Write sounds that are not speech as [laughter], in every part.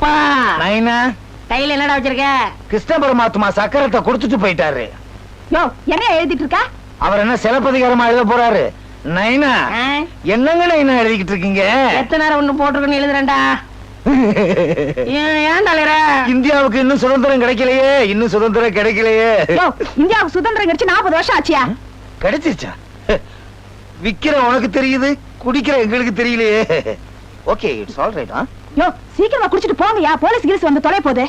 பா. நைனா. கையில என்னடா வச்சிருக்க? கிருஷ்ண பரமாத்மா சக்கரத்தை கொடுத்துட்டு போயிட்டாரு. யோ என்ன எழுதிட்டு இருக்கா? அவர் என்ன சிலப்பதிகாரமா எழுத போறாரு? நைனா? என்னங்க நைனா எழுதிக்கிட்டு இருக்கீங்க? எத்தனை நேரம் ஒண்ணு போட்டிருக்குன்னு எழுதுறேன்டா? [laughs] இந்தியாவுக்கு இன்னும் சுதந்திரம் கிடைக்கலையே இன்னும் சுதந்திரம் கிடைக்கலையே. இந்தியாவுக்கு சுதந்திரம் கிடைச்சு நாற்பது வருஷம் ஆச்சியா? கிடைச்சிருச்சா? விக்கிற உனக்கு தெரியுது குடிக்கிற எங்களுக்கு தெரியலையே. ஓகே இட்ஸ் ஆல் ரைட் யோ சீக்கிரமா குடிச்சிட்டு போங்கயா போலீஸ் கிலீஸ் வந்து தொலை போகுது.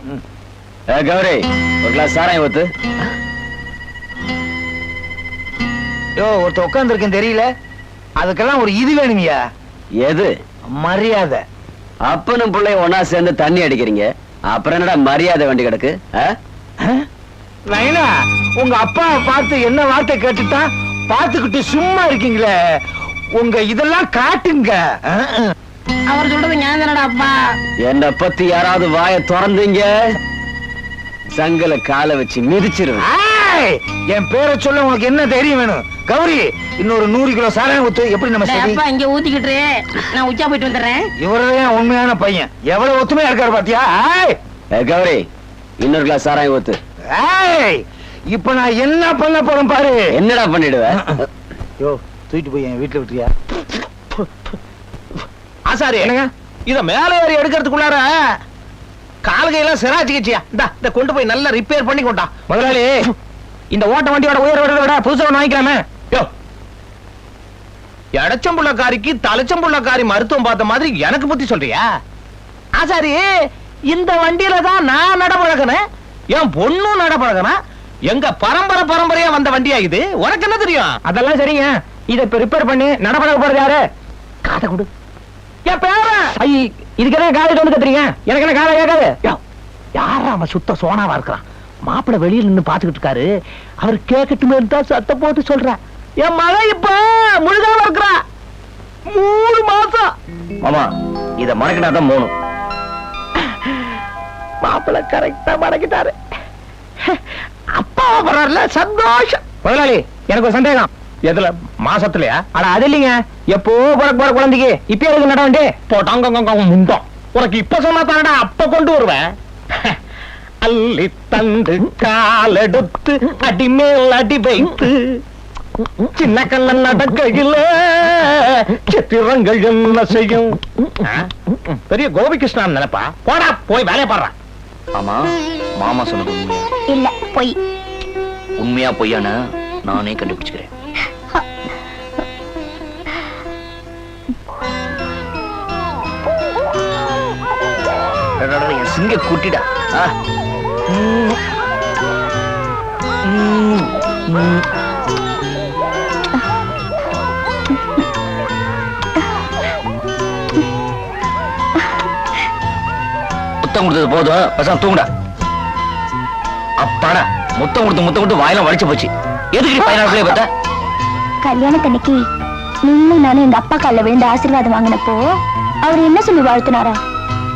கௌரி ஒரு கிளாஸ் சாராயம் ஊத்து. யோ ஒருத்த உட்கார்ந்துருக்கேன் தெரியல. அதுக்கெல்லாம் ஒரு இது வேணுங்கய்யா. எது? மரியாதை. அப்பனும் பிள்ளையும் ஒன்னா சேர்ந்து தண்ணி அடிக்கிறீங்க. அப்புறம் என்னடா மரியாதை வேண்டி கிடக்கு? நைனா உங்க அப்பாவை பார்த்து என்ன வார்த்தை கேட்டுட்டா பார்த்துக்கிட்டு சும்மா இருக்கீங்களே. உங்க இதெல்லாம் காட்டுங்க. அவர் சொல்றது ஞாபகம் தானடா அப்பா. என்னை பத்தி யாராவது வாய திறந்தீங்க? சங்கல காலை வச்சு மிதிச்சிருவேன். ஆய்! என் பேரை சொல்ல உனக்கு என்ன தைரியம் வேணும்? கௌரி இன்னொரு நூறு கிலோ சாராயம் ஊத்து. எப்படி நம்ம சரி அப்பா இங்க ஊத்திக்கிட்டு நான் உச்சா போயிட்டு வந்துடுறேன். இவரதான் உண்மையான பையன். எவ்வளவு ஒத்துமையா இருக்காரு பாத்தியா? கௌரி இன்னொரு கிளாஸ் சாராயம் ஊத்து. ஆய்! இப்ப நான் என்ன பண்ண போறேன் பாரு. என்னடா பண்ணிடுவ? யோ தூக்கிட்டு போய் என் வீட்டுல விட்டுறியா ஆசாரி என்னங்க? இத மேல ஏறி எடுக்கிறதுக்குள்ளார கால்கையெல்லாம் சிராச்சிக்கிச்சியா இந்த இத கொண்டு போய் நல்லா ரிப்பேர் பண்ணி கொண்டா. முதலாளி இந்த ஓட்ட வண்டியோட உயர் விட விட புதுசா ஒன்று வாங்கிக்கலாமே. யோ. எடச்சம்புள்ளக்காரிக்கு தலைச்சம்புள்ளக்காரி மருத்துவம் பார்த்த மாதிரி எனக்கு புத்தி சொல்றியா? ஆசாரி இந்த வண்டியில தான் நான் நடப்பழகனேன் என் பொண்ணும் நடப்பழகனா எங்க பரம்பரை பரம்பரையா வந்த வண்டியா இது? உனக்கு என்ன தெரியும்? அதெல்லாம் சரிங்க. இதை இப்ப ரிப்பேர் பண்ணி நடப்பட போறது யாரு? காதை கொடு. என் பேர! ஐ இதுக்கு என்ன காதை வந்து கத்துறீங்க? எனக்கு என்ன காதை கேட்காது? யாரா அவன் சுத்த சோனாவா இருக்கிறான்? மாப்பிள வெளியில நின்னு பாத்துக்கிட்டு இருக்காரு. அவர் கேட்கட்டுமே இருந்தா சத்த போட்டு சொல்றேன் என் மகன் இப்ப முழுகாம இருக்கிறா. மூணு மாசம். மாமா இத மறக்கனா தான் போகணும் மாப்பிள கரெக்டா மடக்கிட்டாரு அப்பா வர்றாருல சந்தோஷம். முதலாளி எனக்கு ஒரு சந்தேகம். எதுல? மாசத்துலயா? அட அது இல்லைங்க. எப்போ பிறக்க போற குழந்தைக்கு? இப்ப எதுக்கு நட வேண்டி? போட்டாங்க முண்டோம். உனக்கு இப்ப சொன்னா தானடா அப்ப கொண்டு வருவேன். அள்ளி தந்து காலெடுத்து அடிமேல் அடி வைத்து சின்ன கண்ண நடக்கையில சித்திரங்கள் என்ன செய்யும்? பெரிய கோபிகிருஷ்ணன் நினைப்பா? போடா போய் வேலையை பாடுறா. ஆமா மாமா சொன்னது உண்மையா? இல்ல பொய். உண்மையா பொய்யான? நானே கண்டுபிடிச்சுக்கிறேன். என் சிங்க குட்டிடா? முத்தம் கொடுத்தது போதும். பசங்க தூங்குடா. அப்பாடா முத்தம் கொடுத்து முத்தம் கொடுத்து வாயெல்லாம் வளைச்சு போச்சு. எதுக்கு நீ பதினாறு பார்த்தா கல்யாணத்தன்னைக்கு நீங்களும் நானும் எங்க அப்பா கால விழுந்து ஆசீர்வாதம் வாங்கினப்போ அவர் என்ன சொல்லி வாழ்த்தினாரா?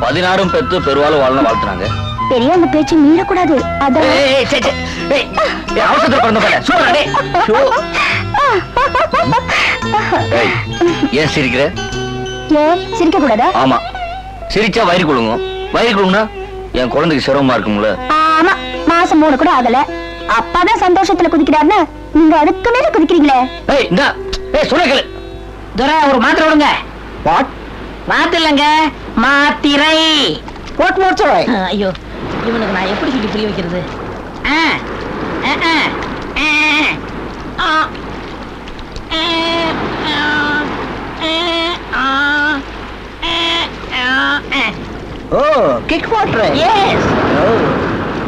பதினாறும் பெத்து பெருவாலும் வாழணும் வாழ்த்துனாங்க பெரியவங்க பேச்சு மீறக்கூடாது. அதான். அவசரத்துல பிறந்த. ஷோ. ஏய், ஏன் சிரிக்கிற? ஏன்? சிரிக்க கூடாதா ஆமா. சிரிச்சா வயிறு குழுங்கும் வயிறு குழுங்குனா என் குழந்தைக்கு சிரமமா இருக்கும்ல? ஆமா. மாசம் மூணு கூட ஆகல. அப்பாதான் சந்தோஷத்துல குதிக்கிறாருன்னு நீங்க அதுக்கு மேல குதிக்கிறீங்களே. ஏய் இந்த. ஏய் சொல்ல கேளு துரை ஒரு மாத்திரை விடுங்க வாட் மாத்திரை இல்லைங்க. மாத்திரை வாட் மாத்திரை ஐயோ இவனுக்கு நான் எப்படி சொல்லி புரிய வைக்கிறது ஓ கிக் வாட்டர் எஸ்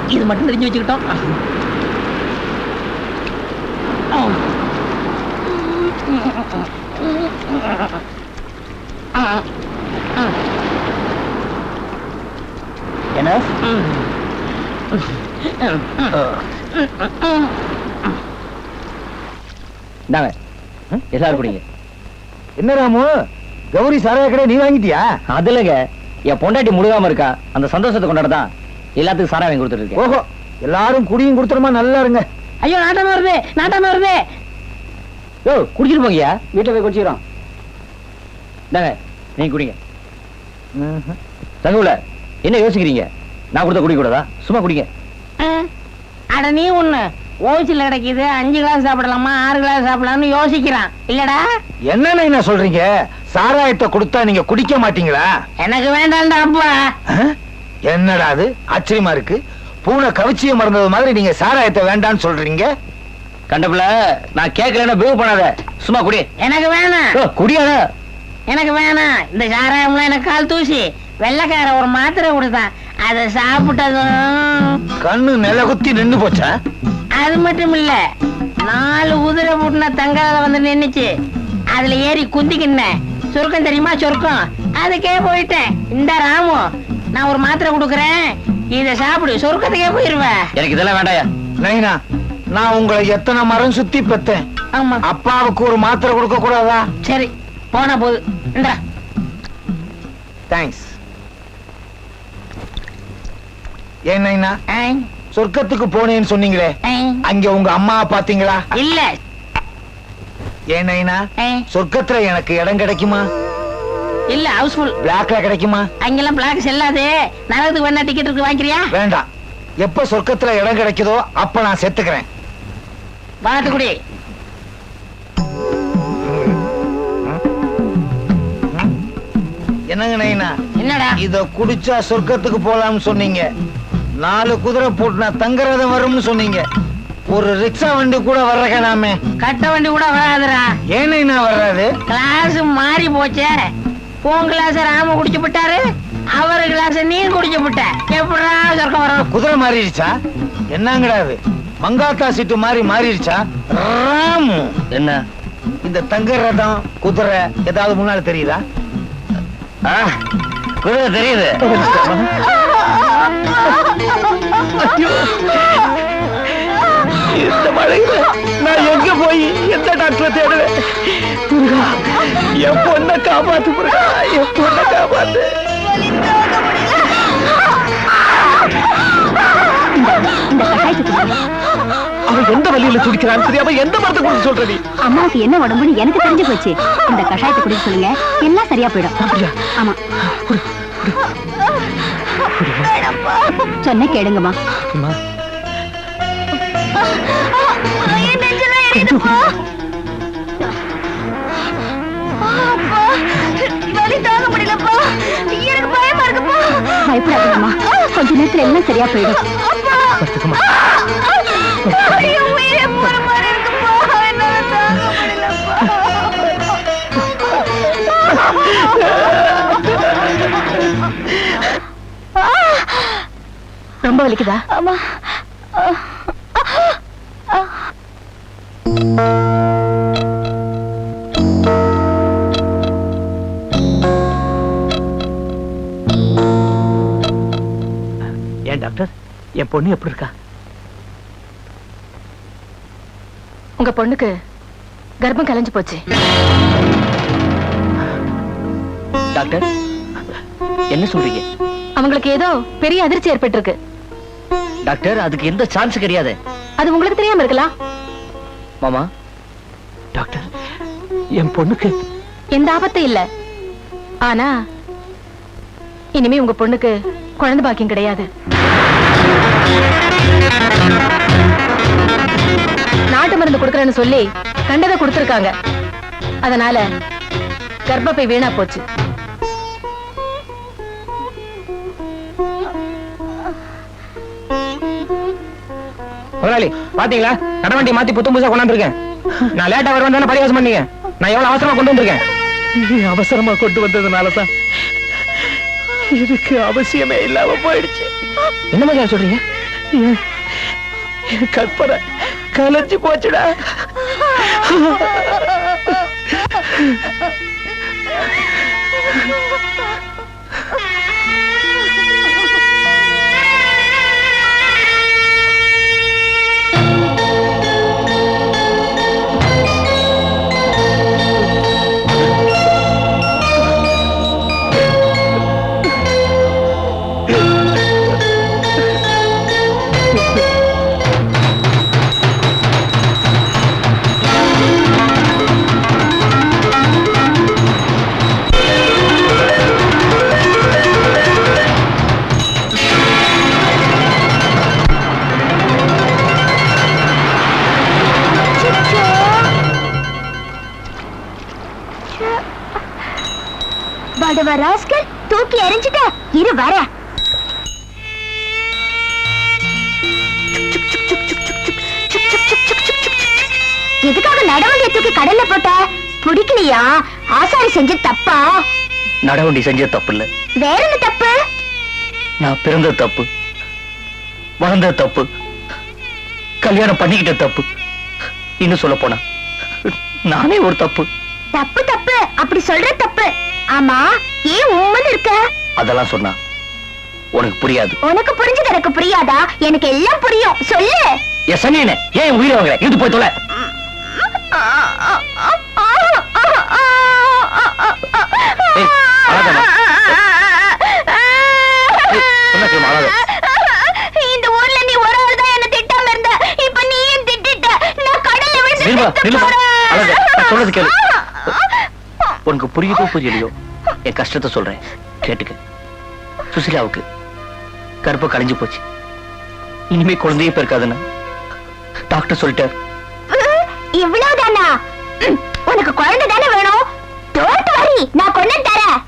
இது மட்டும் தெரிஞ்சு வச்சுக்கிட்டோம் ஆ ஆ ஆ என்ன? இந்தாங்க. எல்லாரும் குடிங்க. என்ன ராமு? கௌரி சாராய கடை நீ வாங்கிட்டியா? அது இல்லைங்க. என் பொண்டாட்டி முழுகாம இருக்கா. அந்த சந்தோஷத்தை கொண்டாட தான் எல்லாத்துக்கும் சாரா வாங்கி கொடுத்துட்டு இருக்கேன். ஓஹோ. எல்லாரும் குடியும் கொடுத்துருமா நல்லா இருங்க. ஐயோ நாட்டம் வருது நாட்டம் வருது. யோ குடிச்சிட்டு போங்கயா வீட்டுல போய் குடிச்சிக்கிறோம். இந்தாங்க நீங்க குடிங்க. தங்குல என்ன யோசிக்கிறீங்க? நான் கொடுத்த குடிக்க கூடாதா சும்மா குடிங்க. அட நீ ஒண்ணு ஓய்ச்சில் கிடைக்குது அஞ்சு கிளாஸ் சாப்பிடலாமா ஆறு கிளாஸ் சாப்பிடலாம்னு யோசிக்கிறான். இல்லடா. என்ன என்ன சொல்றீங்க? சாராயத்தை கொடுத்தா நீங்க குடிக்க மாட்டீங்களா? எனக்கு வேண்டாம்டா அப்பா? என்னடா அது? ஆச்சரியமா இருக்கு. பூனை கவிச்சிய மறந்தது மாதிரி நீங்க சாராயத்தை வேண்டாம்னு சொல்றீங்க? கண்டபில நான் கேட்கலன்னா பிஹேவ் பண்ணாத. சும்மா குடி. எனக்கு வேணாம். குடியாத? எனக்கு வேணாம். இந்த சாராயம்லாம் எனக்கு கால் தூசி. வெள்ளைக்கார ஒரு மாத்திரை கொடுத்தான் அதை சாப்பிட்டதும். கண்ணு நில குத்தி நின்னு போச்சா? அது மட்டும் இல்ல நாலு குதிரை புட்டின தங்காத வந்து நின்னுச்சு. அதுல ஏறி குந்திக்கின்னேன் சுருக்கம் தெரியுமா சுருக்கம்? அதுக்கே போயிட்டேன். இந்த ராமு நான் ஒரு மாத்திரை கொடுக்குறேன். இத சாப்பிடு சுருக்கத்துக்கே போயிருவேன் எனக்கு இதெல்லாம் வேண்டாயா? நைனா நான் உங்களை எத்தனை மரம் சுத்தி பெத்தேன். ஆமா. அப்பாவுக்கு ஒரு மாத்திரை கொடுக்க கூடாதா? சரி போனா போகுது இந்தா. தேங்க்ஸ் ஏன் நைனா ஐ, சொர்க்கத்துக்கு போனேன்னு சொன்னீங்களே. அங்க உங்க அம்மா பாத்தீங்களா இல்ல. ஏன் நைனா ஐ, சொர்க்கத்துல எனக்கு இடம் கிடைக்குமா? இல்ல ஹவுஸ்ஃபுல் பிளாக்ல கிடைக்குமா? அங்கெல்லாம் பிளாக் செல்லாது. நரகத்துக்கு வேணா டிக்கெட் இருக்கு வாங்கிக்கிறியா? வேண்டாம். எப்ப சொர்க்கத்துல இடம் கிடைக்குதோ அப்ப நான் செத்துக்கிறேன். பாத்துக்குடி என்னங்க நைனா? என்னடா? இத குடிச்சா சொர்க்கத்துக்கு போலாம்னு சொன்னீங்க. நாலு குதிரை போட்டுனா தங்கரதம் வரும்னு சொன்னீங்க. ஒரு ரிக்ஷா வண்டி கூட வர்றக்கலாமே கட்ட வண்டி கூட வராதுடா. ஏன் நைனா வர்றாது? கிளாஸ் மாறி போச்சே. உன் கிளாஸ் ராம குடிச்சு விட்டாரு அவர் கிளாஸ் நீ குடிச்சு விட்ட. எப்படா சொர்க்கம் வரும்? குதிரை மாறிடுச்சா? என்னங்கடா அது? மங்காத்தா சீட்டு மாதிரி மாறிடுச்சா? ராமு! என்ன? இந்த தங்க ரதம் குதிரை ஏதாவது முன்னால தெரியுதா? குதிரை தெரியுது. இந்த மழையில நான் எங்க போய் எந்த டாக்டரை தேடுவேன்? முருகா என் பொண்ணை காப்பாத்து முருகா என் பொண்ணை காப்பாத்து. அவன் எந்த வழியில துடிக்கிறான்னு தெரியாம எந்த மரத்தை கொடுத்து சொல்ற நீ? அம்மாவுக்கு என்ன உடம்புன்னு எனக்கு தெரிஞ்சு போச்சு. இந்த கஷாயத்தை குடிக்க சொல்லுங்க. எல்லாம் சரியா போயிடும். ஆமா. சொன்ன கேளுங்கம்மா. அம்மா. பயப்படாதீங்கம்மா. கொஞ்ச நேரத்துல எல்லாம் சரியா போயிடும். ரொம்ப வலிக்குதா? ஆமா ஏன் டாக்டர்? என் பொண்ணு எப்படி இருக்கா? உங்க பொண்ணுக்கு கர்ப்பம் கலைஞ்சு போச்சு. டாக்டர் என்ன சொல்றீங்க? அவங்களுக்கு ஏதோ பெரிய அதிர்ச்சி ஏற்பட்டிருக்கு. டாக்டர் அதுக்கு எந்த சான்ஸ் கிடையாது. அது உங்களுக்கு தெரியாம இருக்கலாம். மாமா. டாக்டர் என் பொண்ணுக்கு எந்த ஆபத்தும் இல்ல. ஆனா இனிமே உங்க பொண்ணுக்கு குழந்தை பாக்கியம் கிடையாது. நாட்டு மருந்து கொடுக்கறேன்னு சொல்லி கண்டதை கொடுத்திருக்காங்க. அதனால கர்ப்பப்பை வீணா போச்சு. முதலாளி பாத்தீங்களா? கடவண்டி மாத்தி புத்தம் புதுசா கொண்டாந்துருக்கேன். நான் லேட்டா வருவேன் தானே பரிகாசம் பண்ணீங்க. நான் எவ்வளவு அவசரமா கொண்டு வந்திருக்கேன்? அவசரமா கொண்டு வந்ததுனால தான் இதுக்கு அவசியமே இல்லாம போயிடுச்சு. என்ன மாதிரி சொல்றீங்க? கற்பனை கலைஞ்சு போச்சுடா. ஆடவ ராஸ்கல் தூக்கி எறிஞ்சிட்ட. இரு வர எதுக்காக நடவண்டிய தூக்கி கடல்ல போட்ட? பிடிக்கலையா? ஆசாரி செஞ்ச தப்பா? நடவண்டி செஞ்ச தப்பு இல்ல வேற என்ன தப்பு? நான் பிறந்த தப்பு வளர்ந்த தப்பு கல்யாணம் பண்ணிக்கிட்ட தப்பு இன்னும் சொல்ல போனா நானே ஒரு தப்பு. தப்பு தப்பு. அப்படி சொல்ற தப்பு. ஆமா ஏன் உம்மன் இருக்க அதெல்லாம் சொன்னா உனக்கு புரியாது உனக்கு புரிஞ்சது எனக்கு புரியாதா எனக்கு எல்லாம் புரியும் சொல்லு என் சனியனே ஏன் உயிரை வாங்குற இது போய் தொலை ஏய். ஏய், சொன்னா கேளும்மா, அழாத. இந்த ஊர்ல நீ ஒரு ஆள் தான் என்ன திட்டாம இருந்த இப்ப நீயும் திட்டிட்ட நான் கடல்ல விழுந்து நில்லுமா, செத்து நில்லுமா. போறேன். அழாத. நான் சொல்றது கேளு. உனக்கு புரியுதோ புரியலையோ? என் கஷ்டத்தை சொல்றேன். கேட்டுக்க. சுசிலாவுக்கு கருப்பை கலைஞ்சு போச்சு. இனிமே குழந்தையே பிறக்காதுன்னு டாக்டர் சொல்லிட்டார். இவ்வளவுதானா? உனக்கு குழந்தை தானே வேணும்? டோன்ட் வரி நான் கொண்டு தரேன்.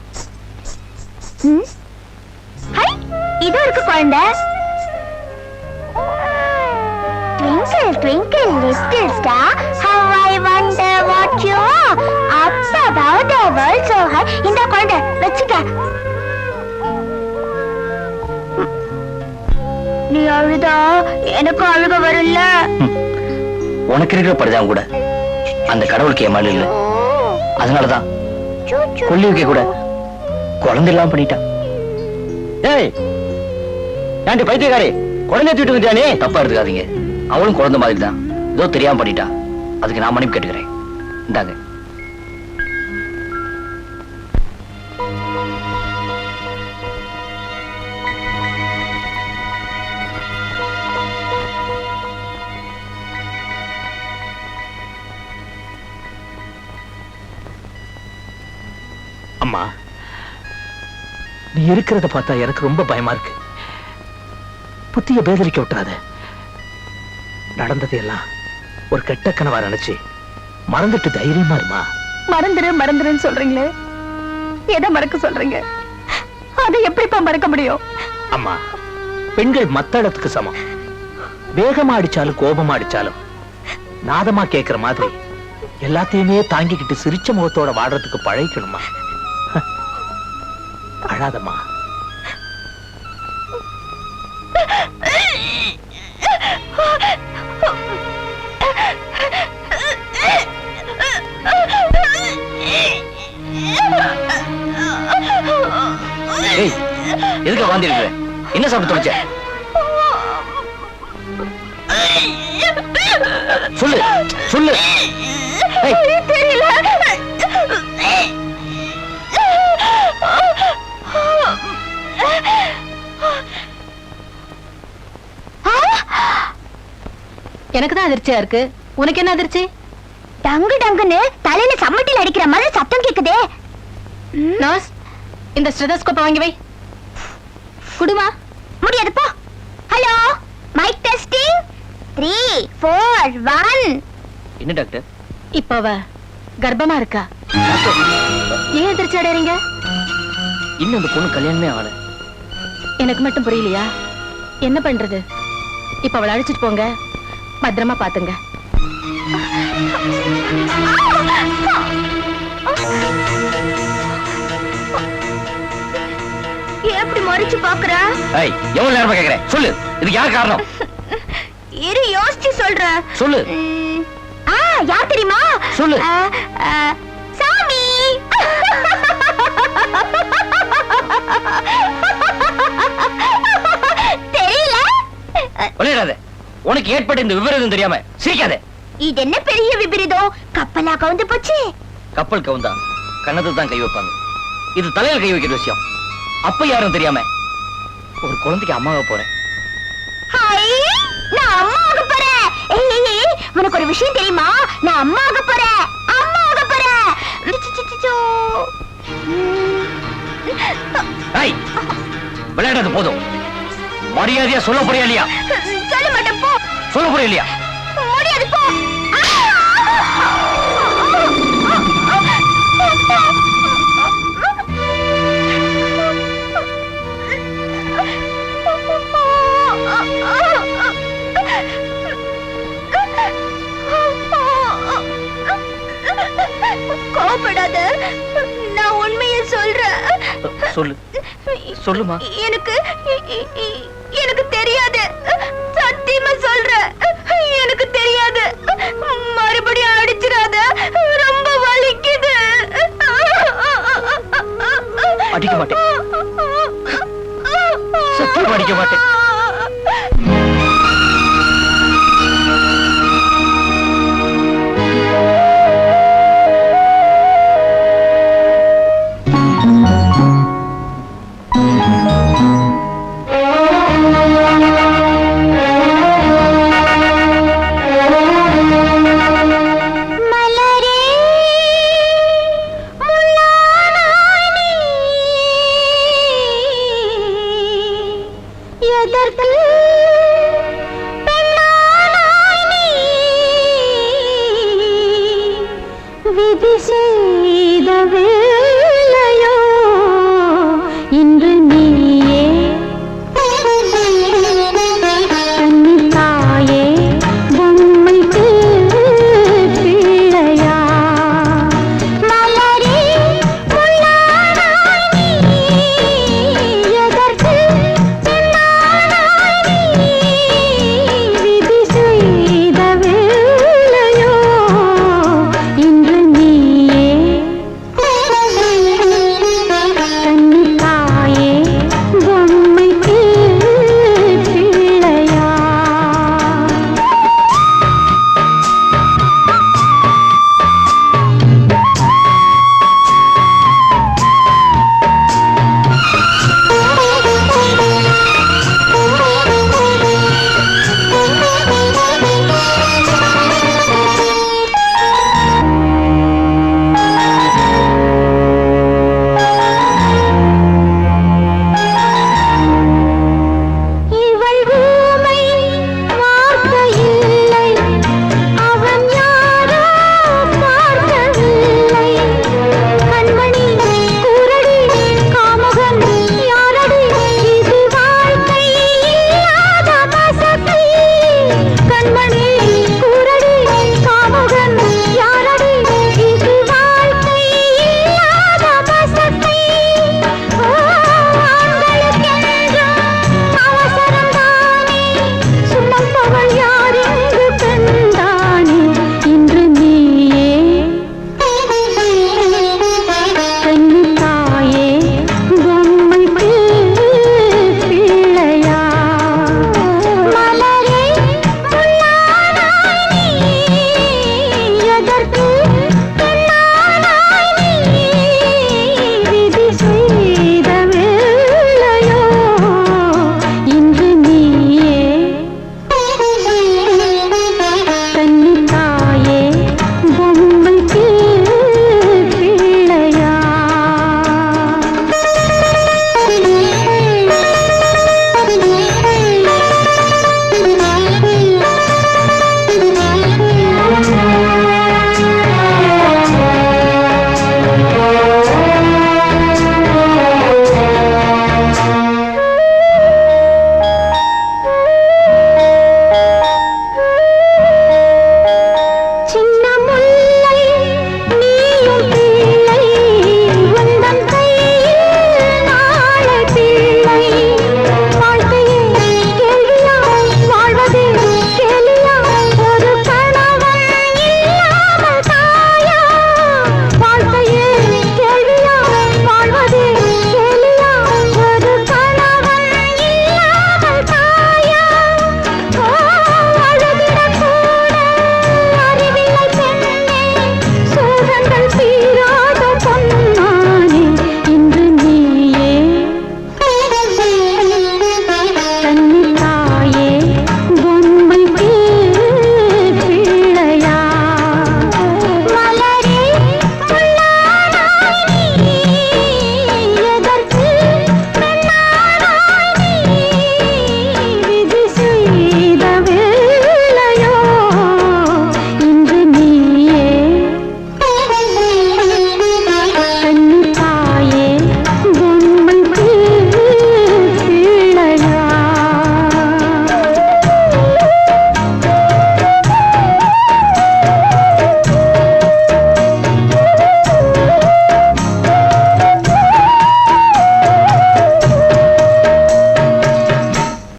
இது இருக்கு குழந்தை? Twinkle, twinkle, little star, how I wonder what you are. Up above the world so high. இந்த குழந்தை வச்சுக்க. நீ அழுதா எனக்கு அழுக வரும்ல உனக்கு இருக்கிற பரிதாபம் கூட அந்த கடவுளுக்கு என் மேல இல்ல அதனாலதான் கொல்லிவுக்கே கூட குழந்தை இல்லாம பண்ணிட்டான் ஏய் ஏன்டி பைத்தியக்காரி குழந்தை தூக்கிட்டு வந்துட்டானே தப்பா எடுத்துக்காதீங்க அவளும் குழந்தை மாதிரி தான் ஏதோ தெரியாம பண்ணிட்டா. அதுக்கு நான் மன்னிப்பு கேட்டுக்கிறேன். இந்தாங்க. அம்மா நீ இருக்கிறத பார்த்தா எனக்கு ரொம்ப பயமா இருக்கு. புத்திய பேதலிக்க விட்டுறாத. நடந்ததையெல்லாம் ஒரு கெட்ட கனவா நினைச்சு மறந்துட்டு தைரியமா இருமா? மறந்துரு மறந்துருன்னு சொல்றீங்களே. எதை மறக்க சொல்றீங்க? அதை எப்படிப்பா மறக்க முடியும்? அம்மா பெண்கள் மத்த இடத்துக்கு சமம். வேகமா அடிச்சாலும் கோபமா அடிச்சாலும் நாதமா கேக்குற மாதிரி எல்லாத்தையுமே தாங்கிக்கிட்டு சிரிச்ச முகத்தோட வாடுறதுக்கு பழகிக்கணுமா? அழாதம்மா. எதுக்கு வாந்தி இருக்கிற என்ன சாப்பிட்டு தொலைச்ச? சொல்லு சொல்லு. ஏய், எனக்கு தான் அதிர்ச்சியா இருக்கு. உனக்கு என்ன அதிர்ச்சி? டங்கு டங்குன்னு தலையில சம்மட்டில் அடிக்கிற மாதிரி சத்தம் கேக்குதே. நர்ஸ் இந்த ஸ்டெதஸ்கோப்பை வாங்கி வை. குடுமா. முடியாது போ. Hello mike testing three four one என்ன டாக்டர்? இப்ப அவ கர்ப்பமா இருக்கா? ஏன் எதிர்ச்சி அடையறீங்க? இன்னும் அந்த பொண்ணு கல்யாணமே ஆகல. எனக்கு மட்டும் புரியலையா? என்ன பண்றது? இப்ப அவளை அழைச்சிட்டு போங்க. பத்திரமா பாத்துங்க மறிச்சு பாக்குற? ஏய் எவ்வளவு நேரமா கேக்குறேன் சொல்லு. இதுக்கு யார் காரணம்? இரு யோசிச்சு சொல்றேன் சொல்லு. ஆ யார் தெரியுமா? சொல்லு. சாமி. தெரியல. விளையாடாத. உனக்கு ஏற்பட்ட இந்த விவரம் எதுவும் தெரியாம சிரிக்காத. இது என்ன பெரிய விபரீதம்? கப்பலா கவுந்து போச்சு? கப்பல் கவுந்தா. கண்ணத்துல தான் கை வைப்பாங்க. இது தலையில கை வைக்கிற விஷயம். அப்ப யாரும் தெரியாம ஒரு குழந்தைக்கு அம்மாவை போறேன். நான் அம்மா ஆக போறேன் உனக்கு ஒரு விஷயம் தெரியுமா? நான் அம்மா ஆக போறேன். அம்மா ஆக போறேன் விளையாடுறது போதும். மரியாதையா சொல்ல போறியா இல்லையா? சொல்ல மாட்டேன் போ. சொல்ல போறியா இல்லையா? கோபப்படாத. நான் உண்மையை சொல்றேன். சொல்லு. சொல்லுமா? எனக்கு எனக்கு தெரியாது. சத்தியமா சொல்றேன். எனக்கு தெரியாது. மறுபடியும் அடிச்சிடாத. ரொம்ப வலிக்குது. அடிக்க மாட்டேன். சத்தியமா அடிக்க மாட்டேன்.